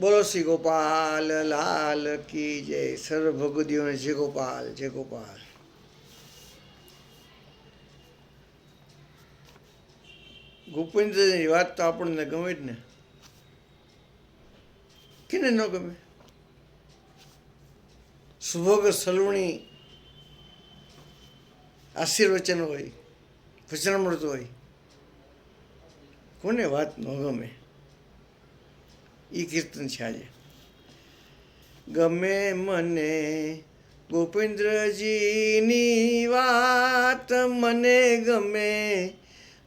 બોલો શ્રી ગોપાલ, લાલ કી જય. સર્વ ભગવદીઓને જય ગોપાલ જય ગોપાલ. ગોપેન્દ્રની વાત તો આપણને ગમે જ ને. કેને ન ગમે? સુભોગ સલવણી આશીર્વચન હોય વચનામૃત હોય. કોને વાત ન ગમે? એ કીર્તન છે આજે. ગમે મને ગોપેન્દ્રજીની વાત મને ગમે,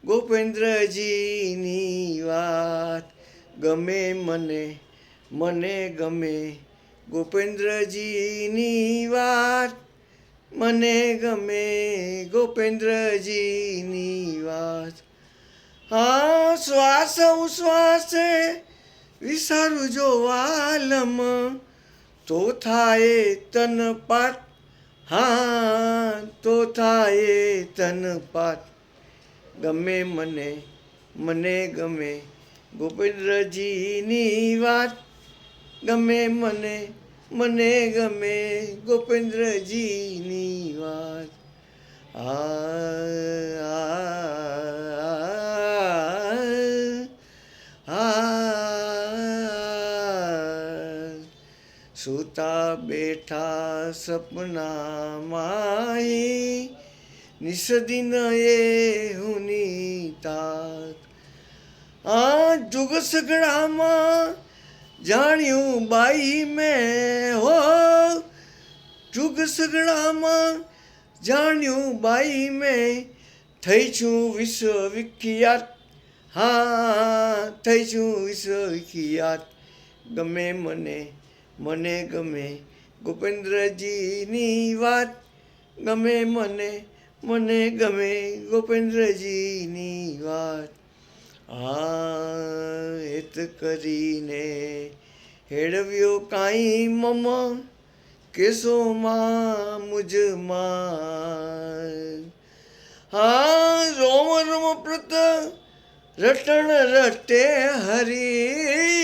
ગોપેન્દ્રજીની વાત ગમે મને મને ગમે. ગોપેન્દ્રજીની વાત મને ગમે, ગોપેન્દ્રજીની વાત. હા, શ્વાસ ઉશ્વાસે વિસારું જો વાલમ, તો થાય તન પાત હા, તો થાય તન પાત ગમે મને મને ગમે ગોપેન્દ્રજીની વાત. ગમે મને મને ગમે ગોપેન્દ્રજીની વાત. આ સુતા બેઠા સપનામાં નિષદિન એ હુની તાત આ જુગ સગડામાં જાણ્યું બાઈ મેં હો. જુગ સગડામાં જાણ્યું બાઈ મેં થઈ છું વિશ્વ વિખ્યાત હા, થઈ છું વિશ્વ વિખ્યાત ગમે મને મને ગમે. ગોપેન્દ્રજીની વાત ગમે મને મને ગમે ગોપેન્દ્રજીની વાત. આ હેત કરીને હેડવ્યો કાંઈ મમ કેસોમાં મુજમાં હા, રોમ રોમ પ્રત રટણ રટે હરી.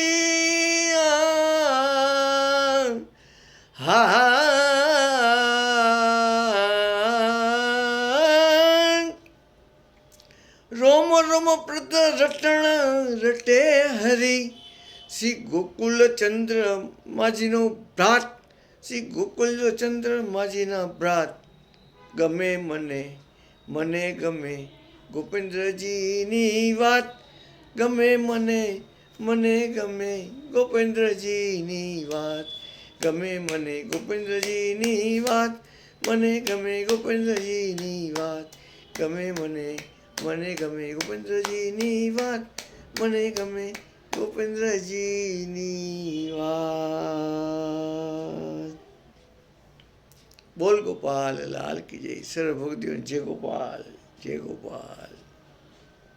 હા. રોમ રોમ પ્રત રટણ રટે હરી. શ્રી ગોકુલ ચંદ્ર માજીનો ભ્રાત. શ્રી ગોકુલ ચંદ્ર માજીના ભ્રાત. ગમે મને મને ગમે ગોપેન્દ્રજીની વાત. ગમે મને મને ગમે ગોપેન્દ્રજીની વાત. ગમે મને ગોપેન્દ્રજીની વાત, મને ગમે ગોપેન્દ્રજીની વાત. ગમે મને મને ગમે ગોપેન્દ્રજીની વાત, મને ગમે ગોપેન્દ્રજીની વાત. બોલ ગોપાલ, લાલ કી જય. સર્વ જય ગોપાલ જય ગોપાલ.